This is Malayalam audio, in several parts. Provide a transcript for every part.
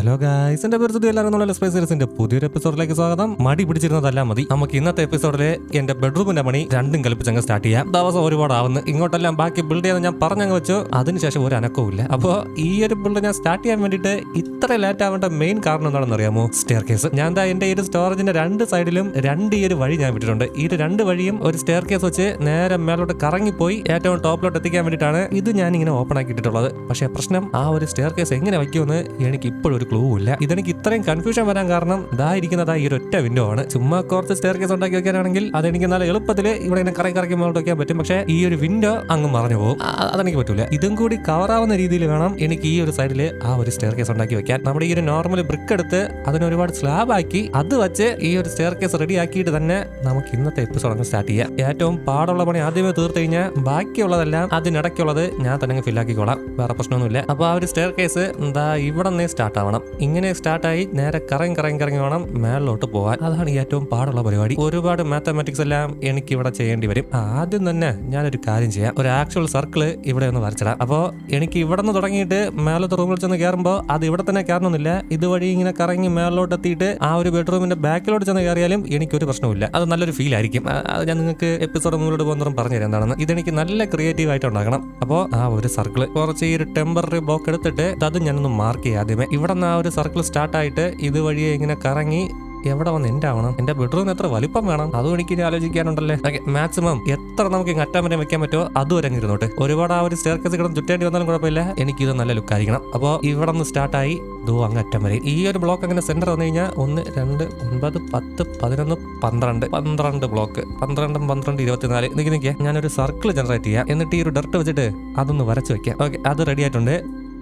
ഹലോ ഗായ്സ് എന്റെ പേര് എല്ലാവരും നല്ല സ്പൈസ് സീരീസിന്റെ പുതിയൊരു എപ്പിസോഡിലേക്ക് സ്വാഗതം. മടി പിടിച്ചിരുന്നതല്ല മതി. നമുക്ക് ഇന്നത്തെ എപ്പിസോഡിലെ എന്റെ ബെഡ്റൂമിന്റെ പണി രണ്ടും കൽപ്പിച്ചങ്ങ് സ്റ്റാർട്ട് ചെയ്യാം. ദിവസം ഒരുപാട് ആവുന്നു ഇങ്ങോട്ടെല്ലാം ബാക്കി ബിൽഡ് ചെയ്യാൻ ഞാൻ പറഞ്ഞങ്ങ് വെച്ചു. അതിനുശേഷം ഒരു അനക്കവും ഇല്ല. അപ്പോൾ ഈ ഒരു ബിൽഡ് ഞാൻ സ്റ്റാർട്ട് ചെയ്യാൻ വേണ്ടിയിട്ട് ഇത്ര ലേറ്റ് ആവേണ്ട മെയിൻ കാരണം എന്താണെന്ന് അറിയാമോ? സ്റ്റെയർ കേസ് ഞാൻ എന്താ എന്റെ ഈ ഒരു സ്റ്റോറേജിന്റെ രണ്ട് സൈഡിലും രണ്ട് ഈ ഒരു വഴി ഞാൻ വിട്ടിട്ടുണ്ട്. ഈ രണ്ട് വഴിയും ഒരു സ്റ്റെയർ കേസ് വെച്ച് നേരെ മേലോട്ട് കറങ്ങിപ്പോയി ഏറ്റവും ടോപ്പിലോട്ട് എത്തിക്കാൻ വേണ്ടിയിട്ടാണ് ഇത് ഞാൻ ഇങ്ങനെ ഓപ്പൺ ആക്കിയിട്ടുള്ളത് പക്ഷേ പ്രശ്നം ആ ഒരു സ്റ്റെയർ കേസ് എങ്ങനെ വയ്ക്കുമെന്ന് എനിക്ക് ഇപ്പോഴും ഒരു ക്ലൂ ഇല്ല. ഇതെനിക്ക് ഇത്രയും കൺഫ്യൂഷൻ വരാൻ കാരണം ഇതാ ഇരിക്കുന്നതാ ഈ ഒറ്റ വിൻഡോ ആണ്. ചുമ്മാ കുറച്ച് സ്റ്റെയർ കേസ് ഉണ്ടാക്കി വെക്കാനാണെങ്കിൽ അതെനിക്ക് നല്ല എളുപ്പത്തിൽ ഇവിടെ ഇങ്ങനെ കറങ്ങി കറക്കി മുന്നോട്ട് വെക്കാൻ പറ്റും. പക്ഷേ ഈ ഒരു വിൻഡോ അങ്ങ് മറഞ്ഞു പോകും. അതെനിക്ക് പറ്റൂല. ഇതും കൂടി കവർ ആവുന്ന രീതിയിൽ വേണം എനിക്ക് ഈ ഒരു സൈഡിൽ ആ ഒരു സ്റ്റെയർ കേസ് ഉണ്ടാക്കി വെക്കാൻ. നമ്മുടെ ഈ ഒരു നോർമൽ ബ്രിക്ക് എടുത്ത് അതിന് ഒരുപാട് സ്ലാബ് ആക്കി അത് വെച്ച് ഈ ഒരു സ്റ്റെയർ കേസ് റെഡി ആക്കിയിട്ട് തന്നെ നമുക്ക് ഇന്നത്തെ എപ്പിസോഡ് അങ്ങ് സ്റ്റാർട്ട് ചെയ്യാം. ഏറ്റവും പാടുള്ള പണി ആദ്യമേ തീർത്തു കഴിഞ്ഞാൽ ബാക്കിയുള്ളതെല്ലാം അതിനിടയ്ക്കുള്ളത് ഞാൻ തന്നെ ഫില്ലാക്കിക്കോളാം വേറെ പ്രശ്നമൊന്നുമില്ല. അപ്പോൾ ആ ഒരു സ്റ്റെയർ കേസ് എന്താ ഇവിടെ നിന്നേ സ്റ്റാർട്ട് ആവണം. ഇങ്ങനെ സ്റ്റാർട്ടായി നേരെ കറങ്ങി കറങ്ങി കറങ്ങി വേണം മേളിലോട്ട് പോകാൻ അതാണ് ഏറ്റവും പാടുള്ള പരിപാടി. ഒരുപാട് മാത്തമാറ്റിക്സ് എല്ലാം എനിക്ക് ഇവിടെ ചെയ്യേണ്ടി വരും. ആദ്യം തന്നെ ഞാനൊരു കാര്യം ചെയ്യാം. ഒരു ആക്ച്വൽ സർക്കിൾ ഇവിടെ ഒന്ന് വരച്ചിടാം. അപ്പോൾ എനിക്ക് ഇവിടെ നിന്ന് തുടങ്ങിയിട്ട് മേലത്തെ റൂമിൽ ചെന്ന് കയറുമ്പോൾ അത് ഇവിടെ തന്നെ കയറണമെന്നില്ല. ഇതുവഴി ഇങ്ങനെ കറങ്ങി മേളിലോട്ട് എത്തിയിട്ട് ആ ഒരു ബെഡ്റൂമിന്റെ ബാക്കിലോട്ട് ചെന്ന് കയറിയാലും എനിക്കൊരു പ്രശ്നമില്ല അത് നല്ലൊരു ഫീൽ ആയിരിക്കും. അത് ഞാൻ നിങ്ങൾക്ക് എപ്പിസോഡ് മുന്നോട്ട് പോകുന്നതും പറഞ്ഞുതരാം എന്താണെന്ന്. ഇതെനിക്ക് നല്ല ക്രിയേറ്റീവ് ആയിട്ട് ഉണ്ടാക്കണം അപ്പോൾ ആ ഒരു സർക്കിൾ കുറച്ച് ഈ ഒരു ടെമ്പററി ബ്ലോക്ക് എടുത്തിട്ട് അത് ഞാനൊന്ന് മാർക്ക് ചെയ്യാം ആദ്യമേ. ഇവിടെ നിന്ന് ആ ഒരു സർക്കിൾ സ്റ്റാർട്ടായിട്ട് ഇതുവഴിയെ ഇങ്ങനെ കറങ്ങി എവിടെ വന്ന് എന്റെ ആവണം? എന്റെ ബെഡ്റൂമിന് എത്ര വലിപ്പം വേണം? അതും എനിക്ക് ഇനി ആലോചിക്കാനുണ്ടല്ലേ? മാക്സിമം എത്ര നമുക്ക് അറ്റം വരെ വെക്കാൻ പറ്റുമോ അത് വരെ ഇരുന്നോട്ടെ. ഒരുപാട് ആ ഒരു സ്റ്റേർക്കസ് കിടന്ന് ചുറ്റേണ്ടി വന്നാലും കുഴപ്പമില്ല. എനിക്ക് ഇത് നല്ല ലുക്ക് ആയിരിക്കണം. അപ്പോൾ ഇവിടെ നിന്ന് സ്റ്റാർട്ടായി ദോ അങ്ങ് അറ്റം വരെ ഈ ഒരു ബ്ലോക്ക് അങ്ങനെ സെന്റർ വന്നു കഴിഞ്ഞാൽ ഒന്ന് രണ്ട് ഒൻപത് പത്ത് പതിനൊന്ന് പന്ത്രണ്ട്. പന്ത്രണ്ട് ബ്ലോക്ക് പന്ത്രണ്ടും പന്ത്രണ്ട് ഇരുപത്തിനാല്. നിൽക്കി നിൽക്കുക ഞാനൊരു സർക്കിൾ ജനറേറ്റ് ചെയ്യാം. എന്നിട്ട് ഈ ഒരു ഡർട്ട് വെച്ചിട്ട് അതൊന്ന് വരച്ച് വെക്കാം. ഓക്കെ അത് റെഡി ആയിട്ടുണ്ട്.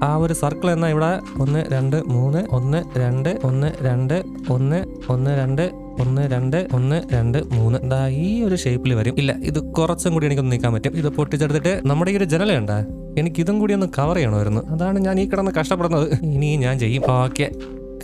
ആ ഒരു സർക്കിൾ എന്നാ ഇവിടെ? ഒന്ന് രണ്ട് മൂന്ന് ഒന്ന് രണ്ട് ഒന്ന് രണ്ട് ഒന്ന് ഒന്ന് രണ്ട് ഒന്ന് രണ്ട് ഒന്ന് രണ്ട് മൂന്ന്. ദാ ഈ ഒരു ഷേപ്പിൽ വരും. ഇല്ല ഇത് കുറച്ചും കൂടി എനിക്കൊന്ന് നീക്കാൻ പറ്റും. ഇത് പൊട്ടിച്ചെടുത്തിട്ട് നമ്മുടെ ഈ ഒരു ജനലുണ്ട എനിക്ക് ഇതും കൂടി ഒന്ന് കവർ ചെയ്യണമായിരുന്നു. അതാണ് ഞാൻ ഈ കിടന്ന് കഷ്ടപ്പെടുന്നത്. ഇനി ഞാൻ ചെയ്യും. ഓക്കെ.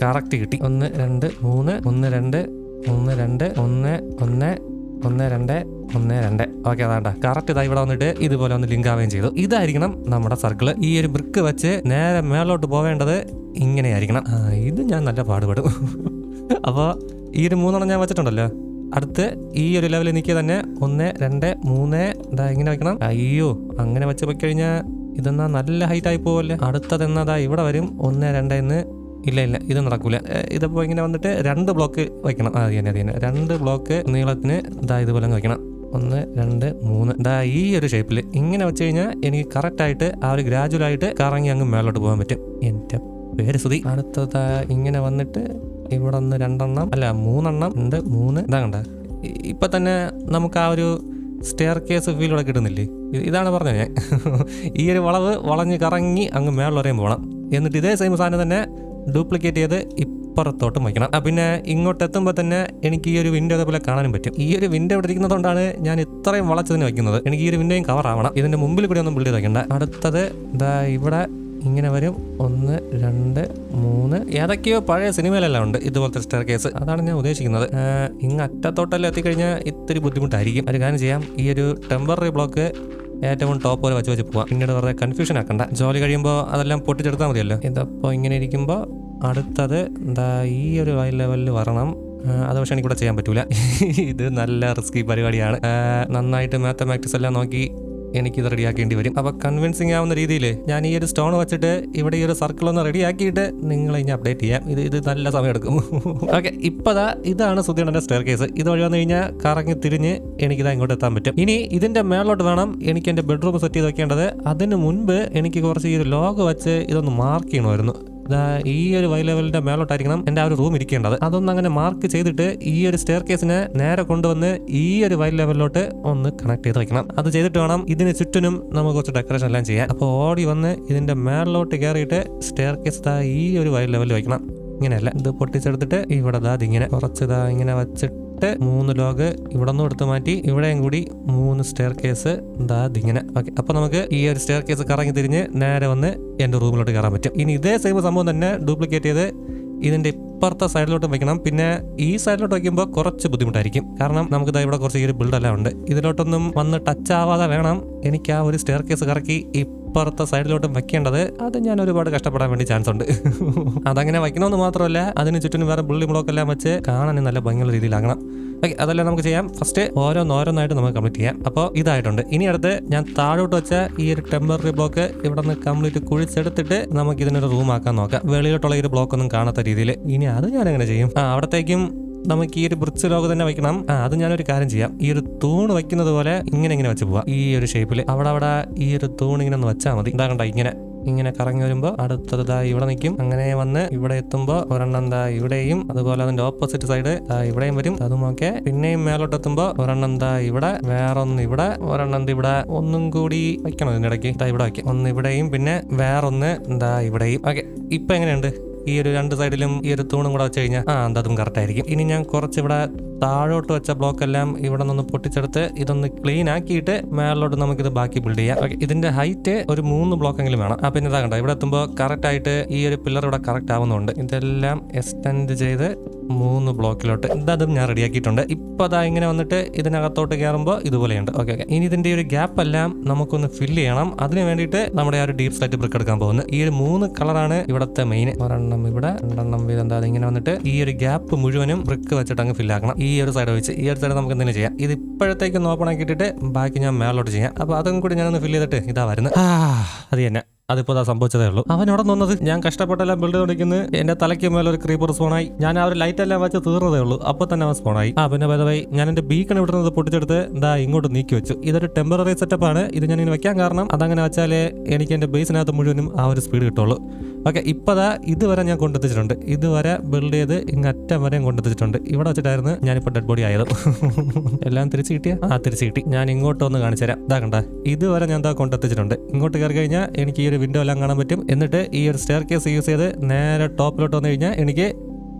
കറക്റ്റ് കിട്ടി. ഒന്ന് രണ്ട് മൂന്ന് ഒന്ന് രണ്ട് മൂന്ന് രണ്ട് ഒന്ന് ഒന്ന് ഒന്ന് രണ്ട് ഒന്ന് രണ്ട്. ഓക്കെ അതാണ്ട. കറക്റ്റ് ഇതാ ഇവിടെ വന്നിട്ട് ഇതുപോലെ ഒന്ന് ലിങ്ക് ആവുകയും ചെയ്തു. ഇതായിരിക്കണം നമ്മുടെ സർക്കിൾ ഈ ഒരു ബ്രിക്ക് വെച്ച് നേരെ മേലോട്ട് പോവേണ്ടത് ഇങ്ങനെയായിരിക്കണം. ഇത് ഞാൻ നല്ല പാടുപെടും. അപ്പോൾ ഈ ഒരു മൂന്നെണ്ണം ഞാൻ വെച്ചിട്ടുണ്ടല്ലോ. അടുത്ത് ഈ ഒരു ലെവലിൽ നിൽക്കുക തന്നെ ഒന്ന് രണ്ട് മൂന്ന്. ഇതാ ഇങ്ങനെ വെക്കണം. അയ്യോ അങ്ങനെ വെച്ച് പോയി കഴിഞ്ഞാൽ ഇതെന്നാ നല്ല ഹൈറ്റ് ആയി പോവല്ലേ? അടുത്തത് എന്നതാ ഇവിടെ വരും. ഒന്ന് രണ്ട് എന്ന് ഇല്ല ഇല്ല ഇത് നടക്കൂല. ഏ, ഇതിപ്പോ ഇങ്ങനെ വന്നിട്ട് രണ്ട് ബ്ലോക്ക് വയ്ക്കണം. അത് തന്നെ അത് തന്നെ. രണ്ട് ബ്ലോക്ക് നീളത്തിന് ഇതാ ഇതുപോലെ വയ്ക്കണം. ഒന്ന് രണ്ട് മൂന്ന്. ഇതാ ഈ ഒരു ഷേപ്പിൽ ഇങ്ങനെ വെച്ച് കഴിഞ്ഞാൽ എനിക്ക് കറക്റ്റ് ആയിട്ട് ആ ഒരു ഗ്രാജുവൽ ആയിട്ട് കറങ്ങി അങ്ങ് മേലോട്ട് പോകാൻ പറ്റും. എന്റെ പേര് സുതി അടുത്തത് ഇങ്ങനെ വന്നിട്ട് ഇവിടെ ഒന്ന് രണ്ടെണ്ണം അല്ല മൂന്നെണ്ണം ഉണ്ട് മൂന്ന്. ഇതാ കണ്ട. ഇപ്പം തന്നെ നമുക്ക് ആ ഒരു സ്റ്റെയർ കേസ് ഇവിടെ കിട്ടുന്നില്ലേ? ഇതാണ് പറഞ്ഞത് ഞാൻ. ഈ ഒരു വളവ് വളഞ്ഞ് കറങ്ങി അങ്ങ് മേളിൽ വരെയും പോകണം. എന്നിട്ട് ഇതേ സെയിം സാധനം തന്നെ ഡ്യൂപ്ലിക്കേറ്റ് ചെയ്ത് ഇപ്പുറത്തോട്ടും വയ്ക്കണം പിന്നെ ഇങ്ങോട്ട് എത്തുമ്പോൾ തന്നെ എനിക്ക് ഈ ഒരു വിൻഡോ അതേപോലെ കാണാനും പറ്റും. ഈ ഒരു വിൻഡോ ഇവിടെ ഇരിക്കുന്നതുകൊണ്ടാണ് ഞാൻ ഇത്രയും വളച്ചതിന് വയ്ക്കുന്നത് എനിക്ക് ഈ ഒരു വിൻഡോയും കവർ ആവണം. ഇതിന്റെ മുമ്പിൽ കൂടി ഒന്നും ബിൽഡ് വയ്ക്കണ്ട അടുത്തത് ഇതാ ഇവിടെ ഇങ്ങനെ വരും. ഒന്ന് രണ്ട് മൂന്ന്. ഏതൊക്കെയോ പഴയ സിനിമയിലെല്ലാം ഉണ്ട് ഇതുപോലത്തെ സ്റ്റെയർ കേസ് അതാണ് ഞാൻ ഉദ്ദേശിക്കുന്നത്. ഇങ്ങ് അറ്റത്തോട്ടെല്ലാം എത്തിക്കഴിഞ്ഞാൽ ഇത്തിരി ബുദ്ധിമുട്ടായിരിക്കും. ഒരു കാര്യം ചെയ്യാം. ഈ ഒരു ടെമ്പററി ബ്ലോക്ക് ഏറ്റവും ടോപ്പ് പോലെ വെച്ച് വെച്ച് പോവാം. പിന്നീട് വെറുതെ കൺഫ്യൂഷൻ ആക്കണ്ട. ജോലി കഴിയുമ്പോൾ അതെല്ലാം പൊട്ടിച്ചെടുത്താൽ മതിയല്ലോ. ഇതപ്പോൾ ഇങ്ങനെ ഇരിക്കുമ്പോൾ അടുത്തത് എന്താ ഈ ഒരു ഹൈ ലെവലിൽ വരണം. അത് പക്ഷെ എനിക്കിവിടെ ചെയ്യാൻ പറ്റൂല. ഇത് നല്ല റിസ്കി പരിപാടിയാണ്. നന്നായിട്ട് മാത്തമാറ്റിക്സ് എല്ലാം നോക്കി എനിക്കിത് റെഡിയാക്കേണ്ടി വരും. അപ്പൊ കൺവിൻസിങ് ആവുന്ന രീതിയിൽ ഞാൻ ഈ ഒരു സ്റ്റോൺ വെച്ചിട്ട് ഇവിടെ ഈ ഒരു സർക്കിൾ ഒന്ന് റെഡിയാക്കിയിട്ട് നിങ്ങളെ ഇനി അപ്ഡേറ്റ് ചെയ്യാം. ഇത് ഇത് നല്ല സമയം എടുക്കും ഓക്കെ ഇപ്പതാ ഇതാണ് സുധീണന്റെ സ്റ്റെയർ കേസ് ഇത് വഴി വന്നു കഴിഞ്ഞാൽ കറങ്ങി തിരിഞ്ഞ് എനിക്കിതാ ഇങ്ങോട്ട് എത്താൻ പറ്റും. ഇനി ഇതിന്റെ മേളിലോട്ട് വേണം എനിക്ക് എന്റെ ബെഡ്റൂം സെറ്റ് ചെയ്ത് വെക്കേണ്ടത്. അതിന് മുൻപ് എനിക്ക് കുറച്ച് ഈ ഒരു ലോഗ് വെച്ച് ഇതൊന്ന് മാർക്ക് ചെയ്യണമായിരുന്നു. ഈ ഒരു വൈ ലെവലിന്റെ മേലോട്ടായിരിക്കണം എന്റെ ആ ഒരു റൂം ഇരിക്കേണ്ടത്. അതൊന്നും അങ്ങനെ മാർക്ക് ചെയ്തിട്ട് ഈ ഒരു സ്റ്റെയർ കേസിനെ നേരെ കൊണ്ടുവന്ന് ഈ ഒരു വൈ ലെവലിലോട്ട് ഒന്ന് കണക്ട് ചെയ്ത് വെക്കണം. അത് ചെയ്തിട്ട് വേണം ഇതിന് ചുറ്റിനും നമുക്ക് കുറച്ച് ഡെക്കറേഷൻ എല്ലാം ചെയ്യാം അപ്പോൾ ഓടി വന്ന് ഇതിന്റെ മേളിലോട്ട് കയറിയിട്ട് സ്റ്റെയർ കേസ് ഈ ഒരു വൈ ലെവലിൽ വെക്കണം. ഇങ്ങനെയല്ല? ഇത് പൊട്ടിച്ചെടുത്തിട്ട് ഇവിടെ ദാ ഇതിങ്ങനെ കുറച്ച് ഇതാ ഇങ്ങനെ വെച്ചിട്ട് മൂന്ന് ലോഗ് ഇവിടെ നിന്ന് എടുത്ത് മാറ്റി ഇവിടെയും കൂടി മൂന്ന് സ്റ്റെയർ കേസ് ദാ ഇതിങ്ങനെ. ഓക്കെ അപ്പൊ നമുക്ക് ഈ ഒരു സ്റ്റെയർ കേസ് കറങ്ങി തിരിഞ്ഞ് നേരെ വന്ന് എന്റെ റൂമിലോട്ട് കയറാൻ പറ്റും. ഇനി ഇതേ സെയിം സംഭവം തന്നെ ഡ്യൂപ്ലിക്കേറ്റ് ചെയ്ത് ഇതിന്റെ ഇപ്പുറത്തെ സൈഡിലോട്ട് വെക്കണം. പിന്നെ ഈ സൈഡിലോട്ട് വെക്കുമ്പോൾ കുറച്ച് ബുദ്ധിമുട്ടായിരിക്കും. കാരണം നമുക്ക് ദാ ഇവിടെ കുറച്ച് ഈ ഒരു ബിൽഡെല്ലാം ഉണ്ട്. ഇതിലോട്ടൊന്നും വന്ന് ടച്ച് ആവാതെ വേണം. എനിക്ക് ആ ഒരു സ്റ്റെയർ കേസ് കറക്കി ഇപ്പുറത്തെ സൈഡിലോട്ടും വെക്കേണ്ടത് അത് ഞാൻ ഒരുപാട് കഷ്ടപ്പെടാൻ വേണ്ടി ചാൻസ് ഉണ്ട്. അതങ്ങനെ വയ്ക്കണമെന്ന് മാത്രമല്ല അതിന് ചുറ്റിനും വേറെ ബിൽഡിംഗ് ബ്ലോക്ക് എല്ലാം വെച്ച് കാണാൻ നല്ല ഭംഗിയുള്ള രീതിയിലാകണം. ഓക്കെ അതെല്ലാം നമുക്ക് ചെയ്യാം. ഫസ്റ്റ് ഓരോന്നോരോന്നായിട്ട് നമുക്ക് കംപ്ലീറ്റ് ചെയ്യാം. അപ്പോൾ ഇതായിട്ടുണ്ട്. ഇനി അടുത്ത് ഞാൻ താഴോട്ട് വെച്ച ഈ ഒരു ടെമ്പററി ബ്ലോക്ക് ഇവിടെ നിന്ന് കംപ്ലീറ്റ് കുഴിച്ചെടുത്തിട്ട് നമുക്ക് ഇതിനൊരു റൂം ആക്കാൻ നോക്കാം. വെളിയിലോട്ടുള്ള ഈ ഒരു ബ്ലോക്ക് ഒന്നും കാണാത്ത രീതിയിൽ. ഇനി അത് ഞാൻ എങ്ങനെ ചെയ്യും. ആ അവിടത്തേക്കും നമുക്ക് ഈ ഒരു ബ്രിക്സ് ലോഗ് തന്നെ വെക്കണം ആ അത് ഞാനൊരു കാര്യം ചെയ്യാം. ഈ ഒരു തൂണ് വെക്കുന്നത് പോലെ ഇങ്ങനെ ഇങ്ങനെ വെച്ച് പോവാം. ഈ ഒരു ഷേപ്പിൽ അവിടെ അവിടെ ഈ ഒരു തൂണ് ഇങ്ങനെ ഒന്ന് വെച്ചാൽ മതി. എന്താ കണ്ട ഇങ്ങനെ. ഇങ്ങനെ കറങ്ങി വരുമ്പോൾ അടുത്തത് ഇവിടെ നിൽക്കും അങ്ങനെ വന്ന് ഇവിടെ എത്തുമ്പോൾ ഒരെണ്ണം ദാ ഇവിടെയും അതുപോലെ അതിന്റെ ഓപ്പോസിറ്റ് സൈഡ് ഇവിടെയും വരും. അതുമൊക്കെ പിന്നെയും മേലോട്ട് എത്തുമ്പോൾ ഒരെണ്ണം ദാ ഇവിടെ വേറൊന്ന് ഇവിടെ ഒരെണ്ണം ഇവിടെ. ഒന്നും കൂടി വയ്ക്കണം ഇതിനിടയ്ക്ക്. ദാ ഇവിടെ വയ്ക്കാം. ഒന്ന് ഇവിടെയും പിന്നെ വേറൊന്ന് ദാ ഇവിടെയും. ഓക്കെ ഇപ്പൊ എങ്ങനെയുണ്ട്? ഈ ഒരു രണ്ട് സൈഡിലും ഈ ഒരു തൂണും കൂടെ വെച്ച് കഴിഞ്ഞാൽ ആ എന്താ അതും കറക്റ്റ് ആയിരിക്കും. ഇനി ഞാൻ കുറച്ച് ഇവിടെ താഴോട്ട് വെച്ച ബ്ലോക്ക് എല്ലാം ഇവിടെ നിന്ന് പൊട്ടിച്ചെടുത്ത് ഇതൊന്ന് ക്ലീൻ ആക്കിയിട്ട് മേളിലോട്ട് ഇത് ബാക്കി ബിൽഡ് ചെയ്യാം. ഓക്കെ ഇതിന്റെ ഹൈറ്റ് ഒരു മൂന്ന് ബ്ലോക്ക് എങ്കിലും വേണം. ആ പിന്നെ ഇതാ കണ്ടോ ഇവിടെ എത്തുമ്പോൾ കറക്റ്റ് ആയിട്ട് ഈ ഒരു പില്ലർ ഇവിടെ കറക്റ്റ് ആവുന്നുണ്ട്. ഇതെല്ലാം എക്സ്റ്റെൻഡ് ചെയ്ത് മൂന്ന് ബ്ലോക്കിലോട്ട്. ഇതും ഞാൻ റെഡിയാക്കിയിട്ടുണ്ട്. ഇപ്പൊ അതാ ഇങ്ങനെ വന്നിട്ട് ഇതിനകത്തോട്ട് കയറുമ്പോൾ ഇതുപോലെയുണ്ട്. Okay okay. ഇനി ഇതിന്റെ ഒരു ഗ്യാപ്പ് എല്ലാം നമുക്കൊന്ന് ഫില്ല് ചെയ്യണം. അതിന് വേണ്ടിയിട്ട് നമ്മുടെ ആ ഒരു ഡീപ് സ്ലൈറ്റ് ബ്രിക്ക് എടുക്കാൻ പോകുന്നത് ഈ ഒരു മൂന്ന് കളറാണ് ഇവിടുത്തെ മെയിൻ ഒരെണ്ണം ഇവിടെ രണ്ടെണ്ണം ഇതെന്താ ഇങ്ങനെ വന്നിട്ട് ഈ ഒരു ഗ്യാപ്പ് മുഴുവനും ബ്രിക്ക് വെച്ചിട്ട് അങ്ങ് ഫില്ലാക്കണം ഈ ഒരു സൈഡ് വെച്ച്. ഈ ഒരു സൈഡ് നമുക്ക് എന്തെങ്കിലും ചെയ്യാം. ഇത് ഇപ്പോഴത്തേക്ക് ഓപ്പൺ ആക്കിയിട്ടിട്ട് ബാക്കി ഞാൻ മേലോട്ട് ചെയ്യാം. അപ്പോൾ അതും കൂടി ഞാനൊന്ന് ഫില്ല് ചെയ്തിട്ട് ഇതാ വരുന്നത്. അത് തന്നെ. അതിപ്പോ അതാ സംഭവിച്ചതേ ഉള്ളൂ. അവൻ അവിടെ നിന്നത്? ഞാൻ കഷ്ടപ്പെട്ടെല്ലാം ബിൽഡ് തുടങ്ങിക്കുന്നത് എന്റെ തലയ്ക്ക് മേലെ ഒരു ക്രീപ്പർ സ്പോണായി ഞാൻ ആ ഒരു ലൈറ്റ് എല്ലാം വെച്ച് തീർന്നതേ ഉള്ളൂ. അപ്പൊ തന്നെ അവൻ സ്പോണായി ആ പിന്നെ പദവായി ഞാൻ എന്റെ ബീക്കൺ ഇവിടുന്ന് പൊട്ടിച്ചെടുത്ത് ദാ ഇങ്ങോട്ട് നീക്കി വെച്ചു. ഇതൊരു ടെമ്പററി സെറ്റപ്പ് ആണ്. ഇത് ഞാൻ ഇനി വെക്കാൻ കാരണം അതങ്ങനെ വെച്ചാലേ എനിക്ക് എന്റെ ബേസിനകത്ത് മുഴുവനും ആ ഒരു സ്പീഡ് കിട്ടുള്ളൂ. ഓക്കെ ഇപ്പതാ ഇതുവരെ ഞാൻ കൊണ്ടെത്തിച്ചിട്ടുണ്ട്. ഇതുവരെ ബിൽഡ് ചെയ്ത് ഇങ്ങ് അറ്റം വരെയും കൊണ്ടെത്തിച്ചിട്ടുണ്ട്. ഇവിടെ വെച്ചിട്ടായിരുന്നു ഞാനിപ്പോൾ ഡെഡ് ബോഡി ആയത്. എല്ലാം തിരിച്ചു കിട്ടിയ? ആ തിരിച്ചു കിട്ടി. ഞാൻ ഇങ്ങോട്ട് ഒന്ന് കാണിച്ചു തരാം ഇതാ കണ്ട. ഇതുവരെ ഞാൻ എന്താ കൊണ്ടെത്തിച്ചിട്ടുണ്ട്. ഇങ്ങോട്ട് കയറി കഴിഞ്ഞാൽ എനിക്ക് ഈ ഒരു വിൻഡോ എല്ലാം കാണാൻ പറ്റും. എന്നിട്ട് ഈ ഒരു സ്റ്റെയർ കേസ് യൂസ് ചെയ്ത് നേരെ ടോപ്പിലോട്ട് വന്നു കഴിഞ്ഞാൽ എനിക്ക്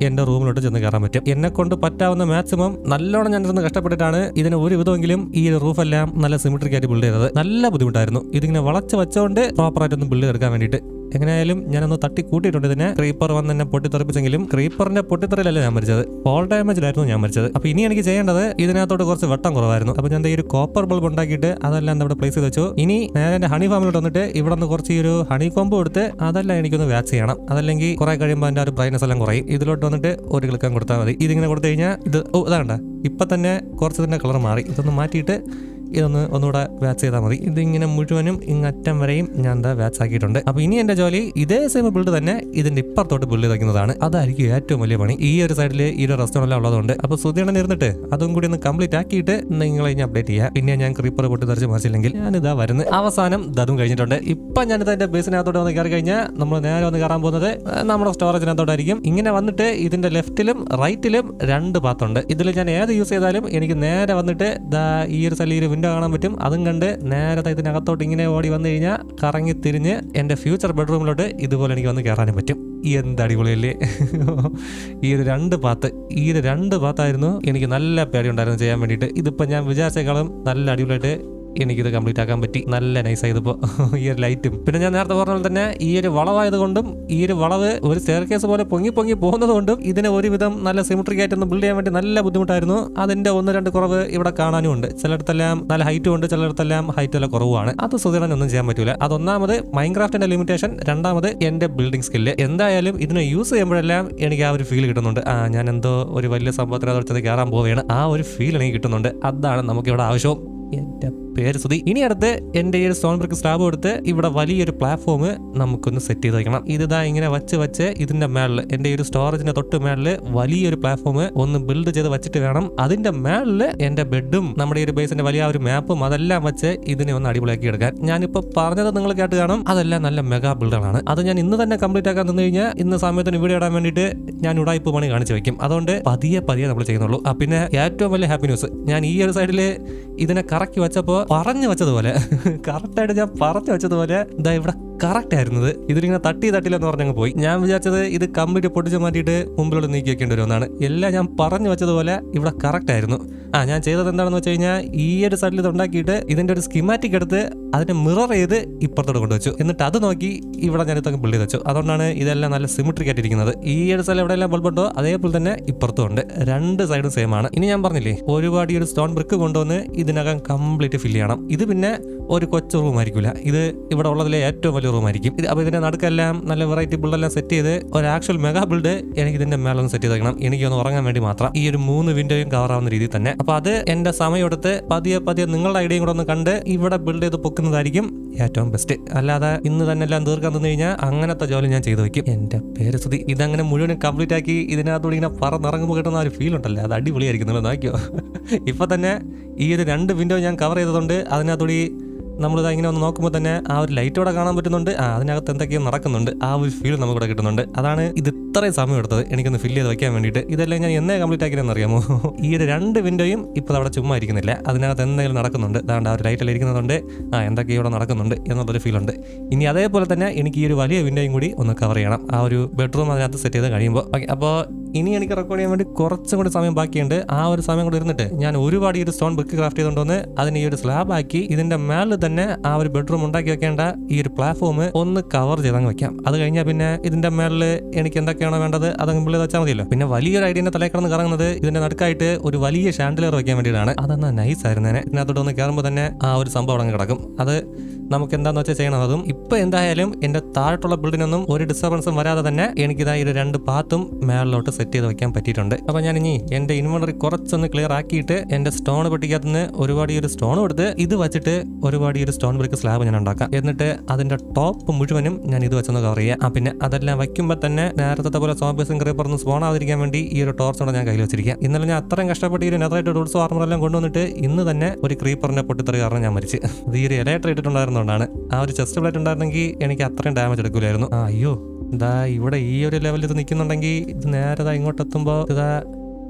എന്റെ റൂമിലോട്ട് ചെന്ന് കയറാൻ പറ്റും. എന്നെ കൊണ്ട് പറ്റാവുന്ന മാക്സിമം നല്ലോണം ഞാൻ ഇരുന്ന് കഷ്ടപ്പെട്ടിട്ടാണ് ഇതിന് ഒരു വിധമെങ്കിലും ഈ ഒരു റൂഫ് എല്ലാം നല്ല സിമിട്രിക്കായിട്ട് ബിൽഡ് ചെയ്തത്. നല്ല ബുദ്ധിമുട്ടായിരുന്നു. ഇതിങ്ങനെ വളച്ച് വെച്ചുകൊണ്ട് പ്രോപ്പറായിട്ടൊന്ന് ബിൽഡ് ചെയ്തെടുക്കാൻ വേണ്ടിയിട്ട്. എങ്ങനെയായാലും ഞാനൊന്ന് തട്ടി കൂട്ടിയിട്ടുണ്ട് ഇതിനെ. ക്രീപ്പർ വന്ന് എന്നെ പൊട്ടിത്തെറിപ്പിച്ചെങ്കിലും ക്രീപ്പറിന്റെ പൊട്ടിത്തെറിയിലല്ല ഞാൻ മരിച്ചത്. ഫോൾ ഡാമേജിലായിരുന്നു ഞാൻ മരിച്ചത്. അപ്പൊ ഇനി എനിക്ക് ചെയ്യേണ്ടത് ഇതിനകത്തോട്ട് കുറച്ച് വെട്ടം കുറവായിരുന്നു. അപ്പൊ ഞാൻ ഈ ഒരു കോപ്പർ ബൾബ് ഉണ്ടാക്കിയിട്ട് അതെല്ലാം ഇവിടെ പ്ലേസ് ചെയ്ത് വെച്ചു. ഇനി ഞാൻ എന്റെ ഹണി ഫാമിലോട്ട് വന്നിട്ട് ഇവിടെ നിന്ന് കുറച്ച് ഈ ഒരു ഹണി കോമ്പ് കൊടുത്ത് അതെല്ലാം എനിക്കൊന്ന് വാച്ച് ചെയ്യണം. അതല്ലെങ്കിൽ കുറെ കഴിയുമ്പോൾ എന്റെ ഒരു ബ്രൈറ്റ്നസ് എല്ലാം കുറയും. ഇതിലോട്ട് വന്നിട്ട് ഒരു ക്ലിക്കാൻ കൊടുത്താൽ മതി. ഇതിങ്ങനെ കൊടുത്തു കഴിഞ്ഞാൽ ഇത് ഓ ഇതാണ്ട ഇപ്പൊ തന്നെ കുറച്ച് തന്നെ കളർ മാറി. ഇതൊന്ന് മാറ്റിയിട്ട് ഇതൊന്ന് ഒന്നുകൂടെ വാച്ച് ചെയ്താൽ മതി. ഇതിങ്ങനെ മുഴുവനും ഇങ്ങറ്റം വരെയും ഞാൻ എന്താ വാച്ച് ആക്കിയിട്ടുണ്ട്. അപ്പൊ ഇനി എന്റെ ജോലി ഇതേ സെയിം ബിൽഡ് തന്നെ ഇതിന്റെ ഇപ്പുറത്തോട്ട് ബിൽഡ് ചെയ്തേക്കുന്നതാണ്. അതായിരിക്കും ഏറ്റവും വലിയ പണി. ഈ ഒരു സൈഡിൽ ഈ ഒരു റെസ്റ്റോറന്റ് ഉള്ളതുകൊണ്ട്. അപ്പൊ സുധിയണ്ണൻ ഇരുന്നിട്ട് അതും കൂടി ഒന്ന് കംപ്ലീറ്റ് ആക്കിയിട്ട് നിങ്ങളെ ഇനി അപ്ഡേറ്റ് ചെയ്യാം. പിന്നെ ഞാൻ ക്രീപ്പർ പൊട്ടി തെറിച്ച് മറിച്ചില്ലെങ്കിൽ ഞാൻ ഇതാ വരുന്നത് അവസാനം ഇതും കഴിഞ്ഞിട്ടുണ്ട്. ഇപ്പൊ ഞാനിത് എന്റെ ബേസിനകത്തോട്ട് വന്ന് കയറി കഴിഞ്ഞാൽ നമ്മൾ നേരെ വന്ന് കയറാൻ പോകുന്നത് നമ്മുടെ സ്റ്റോറേജിനകത്തോട്ടായിരിക്കും ഇങ്ങനെ വന്നിട്ട് ഇതിന്റെ ലെഫ്റ്റിലും റൈറ്റിലും രണ്ട് പാത്തുണ്ട് ഇതിൽ ഞാൻ ഏത് യൂസ് ചെയ്താലും എനിക്ക് നേരെ വന്നിട്ട് ഈ ഒരു സ്ഥലം ഈ ഒരു വിൻഡോ കാണാൻ പറ്റും. അതും കണ്ട് നേരെ ദാ ഇതിനകത്തോട്ട് ഇങ്ങനെ ഓടി വന്നു കഴിഞ്ഞാൽ കറങ്ങി തിരിഞ്ഞ് എന്റെ ഫ്യൂച്ചർ ബെഡ്റൂമിലോട്ട് ഇതുപോലെ എനിക്ക് വന്ന് കയറാനും പറ്റും. എന്ത് അടിപൊളിയല്ലേ? ഈ ഒരു രണ്ട് പാത്ത് ഈ ഒരു രണ്ട് പാത്തായിരുന്നു എനിക്ക് നല്ല പേടി ഉണ്ടായിരുന്നു ചെയ്യാൻ വേണ്ടിയിട്ട്. ഇതിപ്പോൾ ഞാൻ വിചാരിച്ചേക്കാളും നല്ല അടിപൊളിയായിട്ട് എനിക്കിത് കംപ്ലീറ്റ് ആക്കാൻ പറ്റി. നല്ല നൈസ് ആയതിപ്പോ ഈ ഒരു ലൈറ്റും പിന്നെ ഞാൻ നേരത്തെ പറഞ്ഞ പോലെ തന്നെ ഈ ഒരു വളവായത് കൊണ്ടും ഈ ഒരു വളവ് ഒരു സ്റ്റെയർ പോലെ പൊങ്ങി പൊങ്ങി പോകുന്നത് കൊണ്ടും ഇതിനെ ഒരുവിധം നല്ല സിമിട്രിക് ആയിട്ട് ഒന്ന് ബിൽഡ് ചെയ്യാൻ വേണ്ടി നല്ല ബുദ്ധിമുട്ടായിരുന്നു. അതിന്റെ ഒന്ന് രണ്ട് കുറവ് ഇവിടെ കാണാനും ഉണ്ട്. ചിലയിടത്തെല്ലാം നല്ല ഹൈറ്റും ഉണ്ട് ചിലയിടത്തെല്ലാം ഹൈറ്റ് എല്ലാം കുറവാണ് അത് സുധീരൻ ഒന്നും ചെയ്യാൻ പറ്റൂല. അതൊന്നാമത് മൈൻക്രാഫ്റ്റിന്റെ ലിമിറ്റേഷൻ രണ്ടാമത് എന്റെ ബിൽഡിംഗ് സ്കില്ല് എന്തായാലും ഇതിനെ യൂസ് ചെയ്യുമ്പോഴെല്ലാം എനിക്ക് ആ ഒരു ഫീൽ കിട്ടുന്നുണ്ട്. ആ ഞാൻ എന്തോ ഒരു വലിയ സംഭവത്തിനകത്ത് കയറാൻ പോവുകയാണ്. ആ ഒരു ഫീൽ എനിക്ക് കിട്ടുന്നുണ്ട്. അതാണ് നമുക്ക് ഇവിടെ ആവശ്യവും. എന്റെ പേര് സുധി. ഇനി അടുത്ത് എന്റെ ഈ ഒരു സ്റ്റോൺ ബ്രിക്ക് സ്ലാബ് എടുത്ത് ഇവിടെ വലിയൊരു പ്ലാറ്റ്ഫോം നമുക്കൊന്ന് സെറ്റ് ചെയ്ത് വയ്ക്കണം ഇതാ ഇങ്ങനെ വച്ച് വെച്ച് ഇതിന്റെ മേളിൽ എന്റെ ഈ ഒരു സ്റ്റോറേജിന്റെ തൊട്ട് മേളിൽ വലിയൊരു പ്ലാറ്റ്ഫോം ഒന്ന് ബിൽഡ് ചെയ്ത് വെച്ചിട്ട് വേണം. അതിന്റെ മേളിൽ എന്റെ ബെഡും നമ്മുടെ ഈ ഒരു ബേസിന്റെ വലിയ ഒരു മാപ്പും അതെല്ലാം വെച്ച് ഇതിനെ ഒന്ന് അടിപൊളിയാക്കി എടുക്കാൻ. ഞാനിപ്പോ പറഞ്ഞത് നിങ്ങൾ കേട്ട് കാണും. അതെല്ലാം നല്ല മെഗാ ബിൽഡറാണ് അത് ഞാൻ ഇന്ന് തന്നെ കംപ്ലീറ്റ് ആക്കാൻ തന്നു കഴിഞ്ഞാൽ ഇന്ന് സമയത്തിന് വീഡിയോ ഇടാൻ വേണ്ടിയിട്ട് ഞാൻ ഉടായ്പ പണി കാണിച്ചു വെക്കും. അതുകൊണ്ട് പതിയെ പതിയെ നമ്മൾ ചെയ്യുന്നുള്ളൂ. പിന്നെ ഏറ്റവും വലിയ ഹാപ്പി ന്യൂസ് ഞാൻ ഈ ഒരു സൈഡിൽ ഇതിനെ കറക്കി വെച്ചപ്പോൾ പറഞ്ഞു വെച്ചതുപോലെ. കറക്റ്റായിട്ട് ഞാൻ പറഞ്ഞു വെച്ചതുപോലെ. ഇതാ ഇവിടെ. കറക്റ്റ് ആയിരുന്നത്. ഇതിലിങ്ങനെ തട്ടി തട്ടില്ലെന്ന് പറഞ്ഞങ്ങ് പോയി. ഞാൻ വിചാരിച്ചത് ഇത് കമ്പ്ലീറ്റ് പൊട്ടിച്ച് മാറ്റിയിട്ട് മുമ്പിലോട്ട് നീക്കി വെക്കേണ്ടി വരുമെന്നാണ് എല്ലാം ഞാൻ പറഞ്ഞു വെച്ചതുപോലെ ഇവിടെ കറക്റ്റ് ആയിരുന്നു. ആ ഞാൻ ചെയ്തത് എന്താണെന്ന് വെച്ച് കഴിഞ്ഞാൽ ഈ ഒരു സൈഡിൽ ഇത് ഉണ്ടാക്കിയിട്ട് ഇതിന്റെ ഒരു സ്കിമാറ്റിക് എടുത്ത് അതിനെ മിറർ ചെയ്ത് ഇപ്പുറത്തോട്ട് കൊണ്ടുവച്ചു. എന്നിട്ട് അത് നോക്കി ഇവിടെ ഞാൻ ഇതൊക്കെ ബിൽഡ് ചെയ്ത് വെച്ചു. അതുകൊണ്ടാണ് ഇതെല്ലാം നല്ല സിമിട്രിക് ആയിട്ടിരിക്കുന്നത് ഈ ഒരു സ്ഥലം എവിടെയെല്ലാം ബൾബുണ്ടോ അതേപോലെ തന്നെ ഇപ്പുറത്തും ഉണ്ട്. രണ്ട് സൈഡും സെയിം ആണ്. ഇനി ഞാൻ പറഞ്ഞില്ലേ ഒരുപാട് ഈ ഒരു സ്റ്റോൺ ബ്രിക്ക് കൊണ്ടുവന്ന് ഇതിനകം കംപ്ലീറ്റ് ഫില്ല് ചെയ്യണം. ഇത് പിന്നെ ഒരു കൊച്ചു റൂം ഇത് ഇവിടെ ഉള്ളതിലെ ഏറ്റവും വലിയ റൂം ആയിരിക്കും ഇത് അപ്പോൾ ഇതിന്റെ നടുക്കെല്ലാം നല്ല വെറൈറ്റി ബിൽഡെല്ലാം സെറ്റ് ചെയ്ത് ഒരു ആക്ച്വൽ മെഗാ ബിൽഡ് എനിക്ക് ഇതിന്റെ മേലൊന്ന് സെറ്റ് ചെയ്ത് വെക്കണം. എനിക്കൊന്ന് ഉറങ്ങാൻ വേണ്ടി മാത്രം. ഈ ഒരു മൂന്ന് വിൻഡോയും കവർ ആവുന്ന രീതിയിൽ തന്നെ. അപ്പോൾ അത് എന്റെ സമയം എടുത്ത് പതിയെ പതിയെ നിങ്ങളുടെ ഐഡിയയും കൂടെ ഒന്ന് കണ്ട് ഇവിടെ ബിൽഡ് ചെയ്ത് പൊക്കുന്നതായിരിക്കും ഏറ്റവും ബെസ്റ്റ് അല്ലാതെ ഇന്ന് തന്നെ എല്ലാം തീർക്കാൻ തന്നു കഴിഞ്ഞാൽ അങ്ങനത്തെ ജോലി ഞാൻ ചെയ്തു വെക്കും. എന്റെ പേര് സ്തുതി ഇതങ്ങനെ മുഴുവനും കംപ്ലീറ്റ് ആക്കി ഇതിനകത്തൂടെ ഇങ്ങനെ പറന്നിറങ്ങുമ്പോൾ കിട്ടുന്ന ഒരു ഫീൽ ഉണ്ടല്ലോ? അത് അടിപൊളിയായിരിക്കും. നിങ്ങൾ നോക്കിയോ ഇപ്പം തന്നെ ഈ ഒരു രണ്ട് വിൻഡോ ഞാൻ കവർ ചെയ്തതുകൊണ്ട് അതിനകത്തൂടി നമ്മളിത് ഇങ്ങനെ ഒന്ന് നോക്കുമ്പോൾ തന്നെ ആ ഒരു ലൈറ്റ് ഇവിടെ കാണാൻ പറ്റുന്നുണ്ട്. ആ അതിനകത്ത് എന്തൊക്കെയോ നടക്കുന്നുണ്ട്. ആ ഒരു ഫീൽ നമുക്ക് നമുക്കിവിടെ കിട്ടുന്നുണ്ട്. അതാണ് ഇത് ഇത്രയും സമയം എടുത്തത്. എനിക്കൊന്ന് ഫില്ല് ചെയ്ത് വെക്കാൻ വേണ്ടിയിട്ട്. ഇതെല്ലാം ഞാൻ എന്നേ കംപ്ലീറ്റ് ആക്കിയെന്ന് അറിയാമോ ഈ ഒരു രണ്ട് വിൻഡോയും ഇപ്പോൾ അവിടെ ചുമ്മാ ഇരിക്കുന്നില്ല. അതിനകത്ത് എന്തെങ്കിലും നടക്കുന്നുണ്ട്. അതാണ്ട് ആ ഒരു ലൈറ്റിൽ ഇരിക്കുന്നതുകൊണ്ട് ആ എന്തൊക്കെയോ ഇവിടെ നടക്കുന്നുണ്ട് എന്നുള്ളൊരു ഫീൽ ഉണ്ട്. ഇനി അതേപോലെ തന്നെ എനിക്ക് ഈ ഒരു വലിയ വിൻഡോയും കൂടി ഒന്ന് കവർ ചെയ്യണം. ആ ഒരു ബെഡ്റൂം അതിനകത്ത് സെറ്റ് ചെയ്ത് കഴിയുമ്പോൾ ഓക്കെ അപ്പോൾ ഇനി എനിക്ക് റെക്കോർഡ് ചെയ്യാൻ വേണ്ടി കുറച്ചും കൂടി സമയം ബാക്കിയുണ്ട്. ആ ഒരു സമയം കൂടി ഇരുന്നിട്ട് ഞാൻ ഒരുപാട് ഈ ഒരു സ്റ്റോൺ ബുക്ക് ക്രാഫ്റ്റ് ചെയ്തുകൊണ്ടുവന്ന് അതിന് ഈ ഒരു സ്ലാബ് ആക്കി ഇതിന്റെ മേളിൽ തന്നെ ആ ഒരു ബെഡ്റൂം ഉണ്ടാക്കി വെക്കേണ്ട ഈ ഒരു പ്ലാറ്റ്ഫോം ഒന്ന് കവർ ചെയ്തങ്ങ് വെക്കാം. അത് കഴിഞ്ഞാൽ പിന്നെ ഇതിന്റെ മേളിൽ എനിക്ക് എന്തൊക്കെയാണോ വേണ്ടത് അതങ്ങ് ബിള്ളി വെച്ചാൽ മതിയല്ലോ. പിന്നെ വലിയൊരു ഐഡിയന്റെ തലേ കിടന്ന് കറങ്ങുന്നത് ഇതിന്റെ നടുക്കായിട്ട് ഒരു വലിയ ഷാൻഡിലർ വെക്കാൻ വേണ്ടിയിട്ടാണ്. അതെന്നാ നൈസ് ആയിരുന്നേനെ. ഇതിനകത്തോട്ട് ഒന്ന് കയറുമ്പോൾ തന്നെ ആ ഒരു സംഭവം അവിടെ കിടക്കും. അത് നമുക്ക് എന്താന്ന് വെച്ചാൽ ചെയ്യണം. അതും ഇപ്പൊ എന്തായാലും എന്റെ താഴോട്ടുള്ള ബിൽഡിനൊന്നും ഒരു ഡിസ്റ്റർബൻസും വരാതെ തന്നെ എനിക്കിതായി ഒരു രണ്ട് പാത്തും മേളിലോട്ട് ചെയ്ത് വെക്കാൻ പറ്റിയിട്ടുണ്ട്. അപ്പൊ ഞാൻ ഇനി എന്റെ ഇൻവെന്ററി കുറച്ചൊന്ന് ക്ലിയർ ആക്കിയിട്ട് എന്റെ സ്റ്റോൺ പെട്ടിക്കകത്ത് നിന്ന് ഒരുപാട് ഈ ഒരു സ്റ്റോൺ എടുത്ത് ഇത് വെച്ചിട്ട് ഒരുപാട് ഈ ഒരു സ്റ്റോൺ ബ്രിക്ക് സ്ലാബ് ഞാൻ ഉണ്ടാക്കാം. എന്നിട്ട് അതിന്റെ ടോപ്പ് മുഴുവനും ഞാൻ ഇത് വെച്ചൊന്ന് കവർ ചെയ്യാം. ആ പിന്നെ അതെല്ലാം വയ്ക്കുമ്പോൾ തന്നെ നേരത്തെ പോലെ സോംബേസും ക്രീപ്പറൊന്നും സ്പോൺ ആവാതിരിക്കാൻ വേണ്ടി ഈ ഒരു ടോർച്ചോടെ ഞാൻ കയ്യിൽ വെച്ചിരിക്കാം ഇന്നലെ ഞാൻ അത്രയും കഷ്ടപ്പെട്ട് ഈ ഒരു നെതറായിട്ട് ടൂൾസ് ആർമറെല്ലാം കൊണ്ടുവന്നിട്ട് ഇന്ന് തന്നെ ഒരു ക്രീപ്പറിനെ പൊട്ടിത്തെറി കാരണം ഞാൻ മരിച്ചു. അത് ഈ ഒരു ആ ഒരു ചെസ്റ്റ് പ്ലേറ്റ് ഉണ്ടായിരുന്നെങ്കിൽ എനിക്ക് അത്രയും ഡാമേജ് എടുക്കില്ലായിരുന്നു ആ അയ്യോ. ഇതാ ഇവിടെ ഈ ഒരു ലെവലിൽ ഇത് നിൽക്കുന്നുണ്ടെങ്കിൽ ഇത് നേരെ ദാ ഇങ്ങോട്ട് എത്തുമ്പോൾ ഇതാ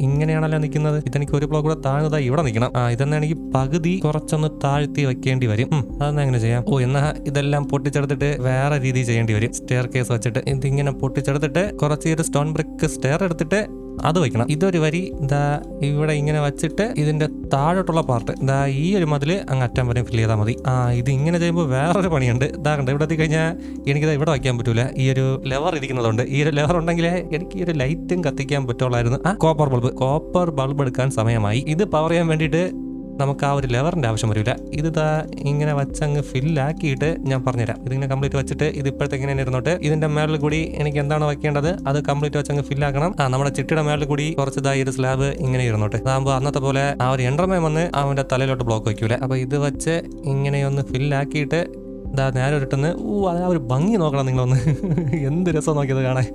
ഇങ്ങനെയാണല്ലോ നിൽക്കുന്നത് ഇതെനിക്ക് ഒരു ബ്ലോക്ക് കൂടെ താഴ്ന്നതാ ഇവിടെ നിൽക്കണം ആ ഇതെന്നെ എനിക്ക് പകുതി കുറച്ചൊന്ന് താഴ്ത്തി വെക്കേണ്ടി വരും. അതെന്നാ എങ്ങനെ ചെയ്യാം. ഓ എന്നാ ഇതെല്ലാം പൊട്ടിച്ചെടുത്തിട്ട് വേറെ രീതി ചെയ്യേണ്ടി വരും. സ്റ്റെയർ കേസ് വെച്ചിട്ട്. ഇതിങ്ങനെ പൊട്ടിച്ചെടുത്തിട്ട് കുറച്ച് ഒരു സ്റ്റോൺ ബ്രിക്ക് സ്റ്റെയർ എടുത്തിട്ട് അത് വയ്ക്കണം. ഇതൊരു വരി ദാ ഇവിടെ ഇങ്ങനെ വെച്ചിട്ട് ഇതിന്റെ താഴോട്ടുള്ള പാർട്ട് ദാ ഈ ഒരു മതിൽ അങ്ങ് അറ്റം വരെ ഫില്ല് ചെയ്താൽ മതി. ആ ഇത് ഇങ്ങനെ ചെയ്യുമ്പോൾ വേറൊരു പണിയുണ്ട്. ഇതാ കണ്ട ഇവിടെ എത്തിക്കഴിഞ്ഞാൽ എനിക്കിത് ഇവിടെ വയ്ക്കാൻ പറ്റൂല. ഈ ഒരു ലെവർ ഇരിക്കുന്നതുകൊണ്ട്. ഈ ഒരു ലെവർ ഉണ്ടെങ്കിലേ എനിക്ക് ഈ ഒരു ലൈറ്റും കത്തിക്കാൻ പറ്റുള്ളായിരുന്നു. ആ കോപ്പർ ബൾബ് കോപ്പർ ബൾബ് എടുക്കാൻ സമയമായി. ഇത് പവർ ചെയ്യാൻ വേണ്ടിയിട്ട് നമുക്ക് ആ ഒരു ലെവറിന്റെ ആവശ്യം വരില്ല. ഇത് ദാ ഇങ്ങനെ വച്ചങ്ങ് ഫില്ലാക്കിയിട്ട് ഞാൻ പറഞ്ഞുതരാം. ഇതിങ്ങനെ കംപ്ലീറ്റ് വെച്ചിട്ട് ഇത് ഇപ്പോഴത്തെ ഇങ്ങനെ ഇരുന്നോട്ട്. ഇതിന്റെ മേളിൽ കൂടി എനിക്ക് എന്താണ് വെക്കേണ്ടത് അത് കംപ്ലീറ്റ് വെച്ചങ്ങ് ഫില്ലാക്കണം ആ നമ്മുടെ ചിട്ടിയുടെ മേളിൽ കൂടി കുറച്ച് ഇതായി ഒരു സ്ലാബ് ഇങ്ങനെ ഇരുന്നോട്ട്. അതാകുമ്പോൾ അന്നത്തെ പോലെ ആ ഒരു എൻഡർമേ വന്ന് അവന്റെ തലയിലോട്ട് ബ്ലോക്ക് വയ്ക്കൂല അപ്പോൾ ഇത് വെച്ച് ഇങ്ങനെയൊന്ന് ഫില്ലാക്കിയിട്ട് ഇതാ നേരെ ഇട്ടെന്ന് ഓ അതാ ഒരു ഭംഗി നോക്കണം നിങ്ങളൊന്ന്. എന്ത് രസം നോക്കിയത് കാണാൻ.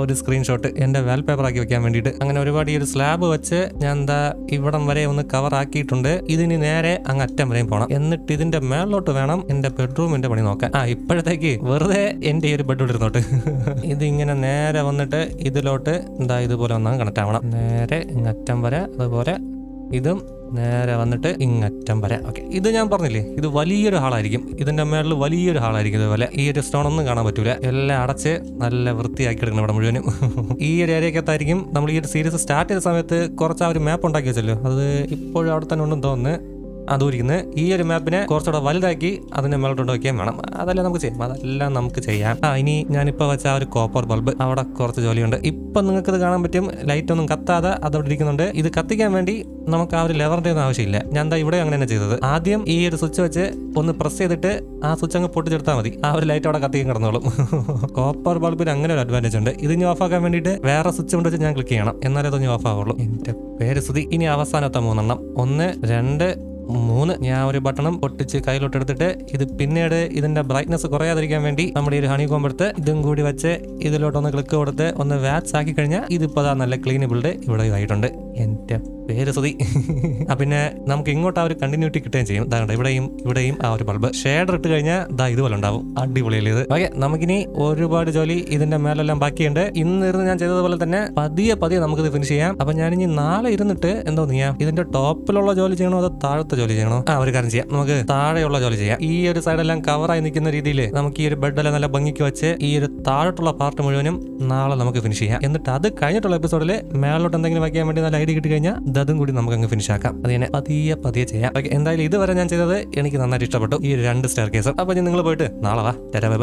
ഒരു സ്ക്രീൻഷോട്ട് എന്റെ വാൽ പേപ്പർ ആക്കി വെക്കാൻ വേണ്ടിയിട്ട്. അങ്ങനെ ഒരുപാട് ഈ ഒരു സ്ലാബ് വെച്ച് ഞാൻ എന്താ ഇവിടം വരെ ഒന്ന് കവർ ആക്കിയിട്ടുണ്ട്. ഇതിന് നേരെ അങ്ങ് അറ്റം വരെയും പോകണം എന്നിട്ട് ഇതിന്റെ മേളിലോട്ട് വേണം എന്റെ ബെഡ്റൂമിന്റെ പണി നോക്കാൻ. ആ ഇപ്പോഴത്തേക്ക് വെറുതെ എന്റെ ഈ ഒരു ബെഡ് ഇരുന്നോട്ട്. ഇതിങ്ങനെ നേരെ വന്നിട്ട് ഇതിലോട്ട് എന്താ ഇതുപോലെ ഒന്നാം കണക്ട് ആവണം. നേരെ ഇങ്ങ് അറ്റം വരെ അതുപോലെ ഇതും നേരെ വന്നിട്ട് ഇങ്ങറ്റം വരെ. ഓക്കെ ഇത് ഞാൻ പറഞ്ഞില്ലേ ഇത് വലിയൊരു ഹാളായിരിക്കും. ഇതിന്റെ മേളിൽ വലിയൊരു ഹാളായിരിക്കും ഇതുപോലെ. ഈ ഒരു സ്റ്റോൺ ഒന്നും കാണാൻ പറ്റൂല. എല്ലാം അടച്ച് നല്ല വൃത്തിയാക്കി എടുക്കണം ഇവിടെ മുഴുവനും. ഈ ഒരു ഏരിയക്കകത്തായിരിക്കും നമ്മൾ ഈ ഒരു സീരീസ് സ്റ്റാർട്ട് ചെയ്ത സമയത്ത് കുറച്ച് ആ ഒരു മാപ്പ് ഉണ്ടാക്കി വെച്ചല്ലോ. അത് ഇപ്പോഴും അവിടെ തന്നെ ഉണ്ടെന്ന് തോന്നുന്നു. അതൂരിക്കുന്നത് ഈ ഒരു മാപ്പിനെ കുറച്ചുകൂടെ വലുതാക്കി അതിനെ മേലോട്ട് വയ്ക്കുകയും വേണം. അതെല്ലാം നമുക്ക് ചെയ്യാം. അതെല്ലാം നമുക്ക് ചെയ്യാം. ആ ഇനി ഞാനിപ്പോൾ വെച്ച ആ ഒരു കോപ്പർ ബൾബ് അവിടെ കുറച്ച് ജോലിയുണ്ട്. ഇപ്പം നിങ്ങൾക്ക് ഇത് കാണാൻ പറ്റും. ലൈറ്റ് ഒന്നും കത്താതെ അതവിടെ ഇരിക്കുന്നുണ്ട്. ഇത് കത്തിക്കാൻ വേണ്ടി നമുക്ക് ആ ഒരു ലെവറിന്റെ ഒന്നും ആവശ്യമില്ല. ഞാൻ എന്താ ഇവിടെ അങ്ങനെ തന്നെ ചെയ്തത്. ആദ്യം ഈ ഒരു സ്വിച്ച് വെച്ച് ഒന്ന് പ്രസ് ചെയ്തിട്ട് ആ സ്വിച്ച് അങ്ങ് പൊട്ടിച്ചെടുത്താൽ മതി. ആ ഒരു ലൈറ്റ് അവിടെ കത്തിക്കാൻ കിടന്നോളും. കോപ്പർ ബൾബിന് അങ്ങനെ ഒരു അഡ്വാന്റേജ് ഉണ്ട്. ഇത് ഇനി ഓഫ് ആക്കാൻ വേണ്ടിയിട്ട് വേറെ സ്വിച്ച് കൊണ്ട് വെച്ച് ഞാൻ ക്ലിക്ക് ചെയ്യണം. എന്നാലേ അത് ഓഫ് ആവുള്ളൂ. എന്റെ പേര് സ്തുതി ഇനി അവസാനത്തെ മൂന്നെണ്ണം. ഒന്ന് രണ്ട് മൂന്ന്. ഞാൻ ഒരു ബട്ടണും പൊട്ടിച്ച് കയ്യിലോട്ടെടുത്തിട്ട് ഇത് പിന്നീട് ഇതിന്റെ ബ്രൈറ്റ്നസ് കുറയാതിരിക്കാൻ വേണ്ടി നമ്മുടെ ഒരു ഹണി കോമ്പെടുത്ത് ഇതും കൂടി വെച്ച് ഇതിലോട്ടൊന്ന് ക്ലിക്ക് കൊടുത്ത് ഒന്ന് വാറ്റ്സ് ആക്കി കഴിഞ്ഞാൽ ഇതിപ്പോ ദാ നല്ല ക്ലീനബിൾഡ് ഇവിടെ ആയിട്ടുണ്ട് എന്റെ പേര് സ്തുതി പിന്നെ നമുക്ക് ഇങ്ങോട്ട് ആ ഒരു കണ്ടിന്യൂറ്റി കിട്ടുകയും ചെയ്യും. ദാ കണ്ടോ ഇവിടെയും ഇവിടെയും ആ ഒരു ബൾബ് ഷേഡർ ഇട്ട് കഴിഞ്ഞാൽ ദാ ഇതുപോലെ ഉണ്ടാവും. അടിപൊളിയല്ലേ ഓക്കെ നമുക്കിനി ഒരുപാട് ജോലി ഇതിന്റെ മേലെല്ലാം ബാക്കിയുണ്ട്. ഇന്ന് ഇരുന്ന് ഞാൻ ചെയ്തതുപോലെ തന്നെ പതിയെ പതിയെ നമുക്കിത് ഫിനിഷ് ചെയ്യാം. അപ്പൊ ഇനി നാളെ ഇരുന്നിട്ട് എന്തോ ചെയ്യാം? ഇതിന്റെ ടോപ്പിലുള്ള ജോലി ചെയ്യണോ അതോ താഴത്തെ ജോലി ചെയ്യണോ? ആ ഒരു കാര്യം ചെയ്യാം. നമുക്ക് താഴെയുള്ള ജോലി ചെയ്യാം. ഈ ഒരു സൈഡെല്ലാം കവറായി നിൽക്കുന്ന രീതിയിൽ നമുക്ക് ഈ ഒരു ബെഡെല്ലാം നല്ല ഭംഗിക്ക് വെച്ച് ഈ ഒരു താഴോട്ടുള്ള പാർട്ട് മുഴുവനും നാളെ നമുക്ക് ഫിനിഷ് ചെയ്യാം. എന്നിട്ട് അത് കഴിഞ്ഞിട്ടുള്ള എപ്പിസോഡിൽ മേലോട്ട് എന്തെങ്കിലും വയ്ക്കാൻ വേണ്ടി നല്ല ഐഡിയ കിട്ടി കഴിഞ്ഞാൽ അതും കൂടി നമുക്ക് അങ്ങ് ഫിനിഷ് ആക്കാം. അത് തന്നെ പതിയെ പതിയെ ചെയ്യാം. ഓക്കെ എന്തായാലും ഇതുവരെ ഞാൻ ചെയ്തത് എനിക്ക് നന്നായിട്ട് ഇഷ്ടപ്പെട്ടു. ഈ രണ്ട് സ്റ്റാർ കേസ് അപ്പൊ നിങ്ങൾ പോയിട്ട് നാളെ വാ. Bye bye.